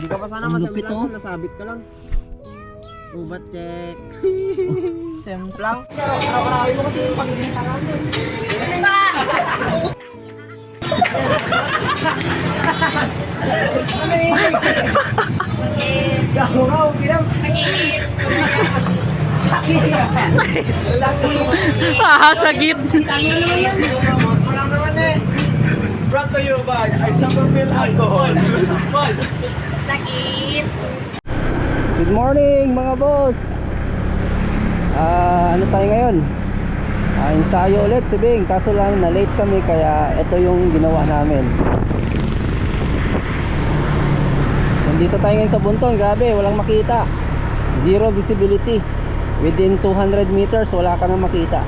Hindi ka pa sana Ang masabi lupit, lang oh. kung nasabit ka lang. Ubat check. Semplang. Naman eh. Brought to you by Isopropyl Alcohol. Good morning mga boss. Ah, ano tayo ngayon? Ah, ensayo ulit si Bing. Kaso lang na late kami kaya ito yung ginawa namin. Nandito tayo ngayon sa Bunton. Grabe, walang makita. Zero visibility. Within 200 meters wala ka nang makita.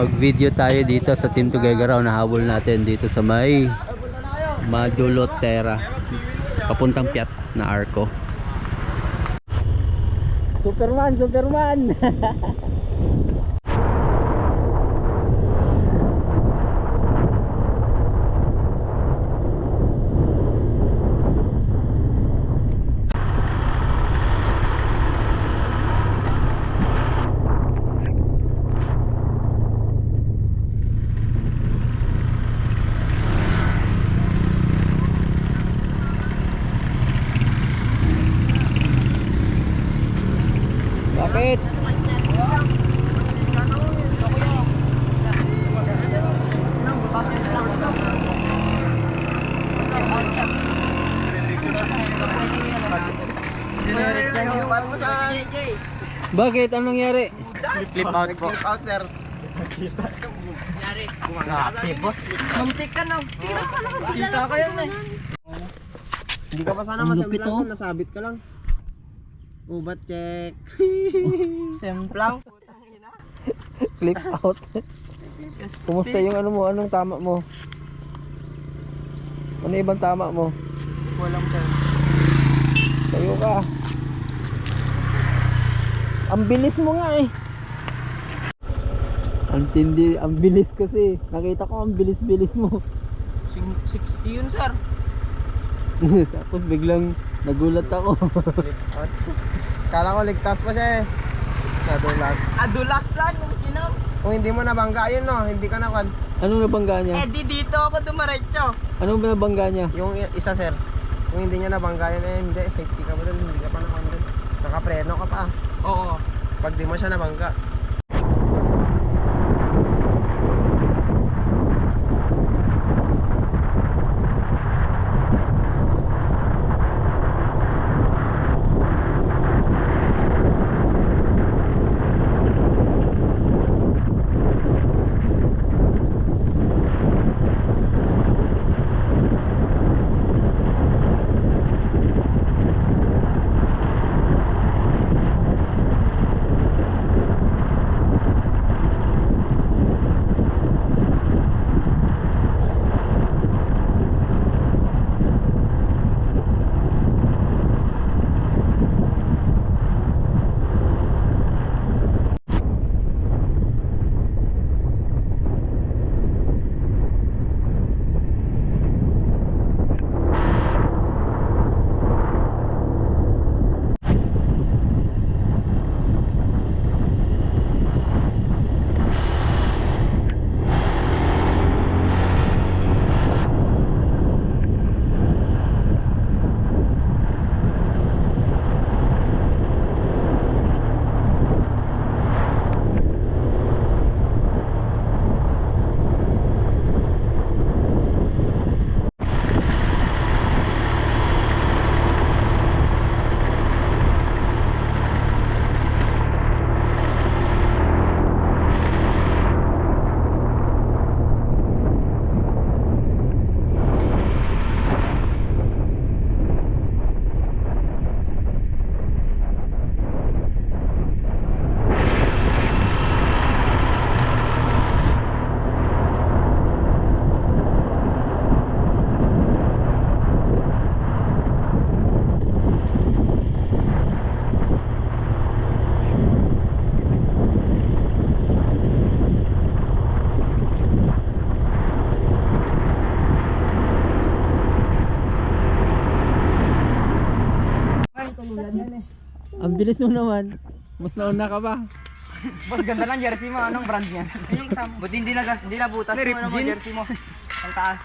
Ayan, mag-video tayo dito sa Team Tugegaraw na habol natin dito sa may Madulotera. Papuntang Piat na Arco. Superman, Superman! Sa... Bakit? Anong nangyari? Flip out po. Flip out sir. Muntik ka na. Kita ka yan eh. Hindi ka pa sana lang oh. kung nasabit ka lang. Ubat check. Semplang. Clip out. Kumusta yung ano mo? Anong tama mo? Ano ibang tama mo? Walang sir. Tayo ka. Ang bilis mo nga eh. Ang tindi, ang bilis kasi. Nakita ko ang bilis-bilis mo. Sing- 60 yun sir. Tapos biglang nagulat ako. Kala ko ligtas pa siya eh. Nadulas. Adulasan yung kinam. Kung hindi mo nabangga yun no, hindi ka na kwan. Ano nabangga niya? Eh di dito ako dumaretso. Ano ba nabangga niya? Yung isa sir. Kung hindi niya nabangga yun eh, hindi. Safety ka mo dun, hindi ka pa nakwan dun. Nakapreno ka pa. Oo. Pag di mo siya nabangga. Ang bilis mo naman. Mas nauna ka pa. Boss, ganda lang jersey mo. Anong brand yan? Yung tam. Buti hindi na gas, hindi na butas Rip mo, ano jeans. jersey mo. Ang taas.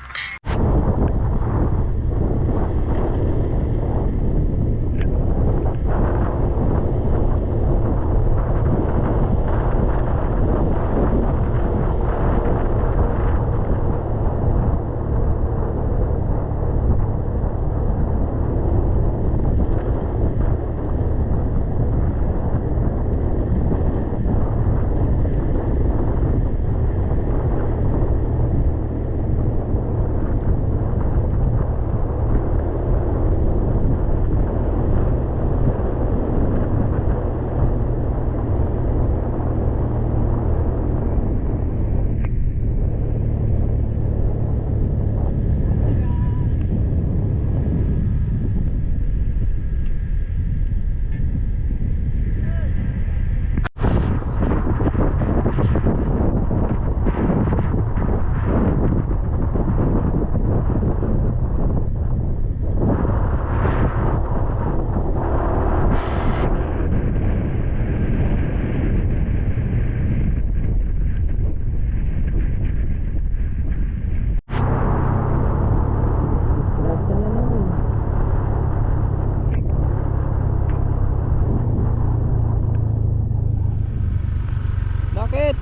Bakit?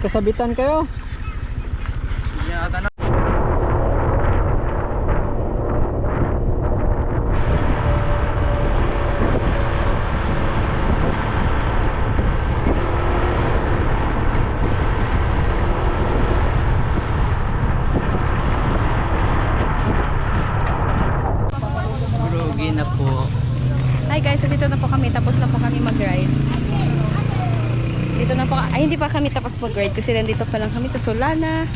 Nagkasabitan kayo? Hi guys, so dito na po kami. Tapos na po kami mag-ride. Po, ay hindi pa kami tapos mag-ride kasi nandito pa lang kami sa Solana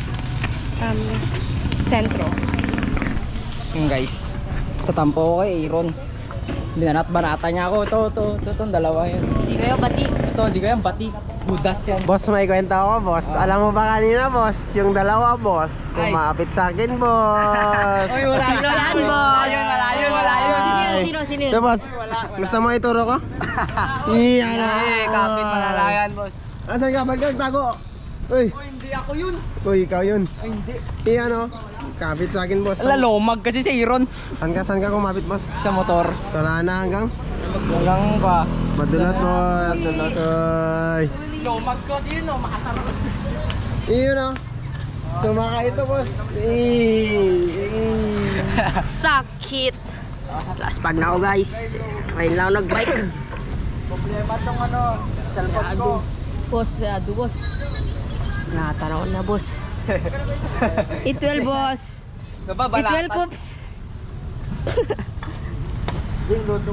um, Centro. Yung guys, tatampo ko kay Aaron. Binanat-banata niya ako. Ito, ito, ito, itong dalawa yun. Hindi kayo bati. Ito, hindi ko yan, bati. Budas yan. Boss, may kwenta ako, boss. Alam mo ba kanina, boss? Yung dalawa, boss. Kumapit sa akin, boss. Oy, wala. Sino yan, boss? Wala yun, wala yun. Sino yan? Sino? Sino yan? Ito, boss. Gusto mo ituro ko? Iyan na. Eh, kapit malalayan, boss. Asan ka? Ba't ka nagtago? Uy. hindi ako yun. Uy, ikaw yun. Ay, hindi. Iyan o. Kapit sa akin, boss. Lalomag kasi si Aaron Saan ka, saan ka kumapit, boss? sa motor. Sa na hanggang? Hanggang pa. Madulot, boss. Uy. Lomag ko sino, makasarap. Iyan o. Sumaka ito, boss. Eh. Sakit. Last pag na ako guys. Ngayon lang nag-bike. Problema tong ano, cellphone ko. Boss, ado boss. Nakatanaw na boss. Itwell boss. Itwell coops. Yung luto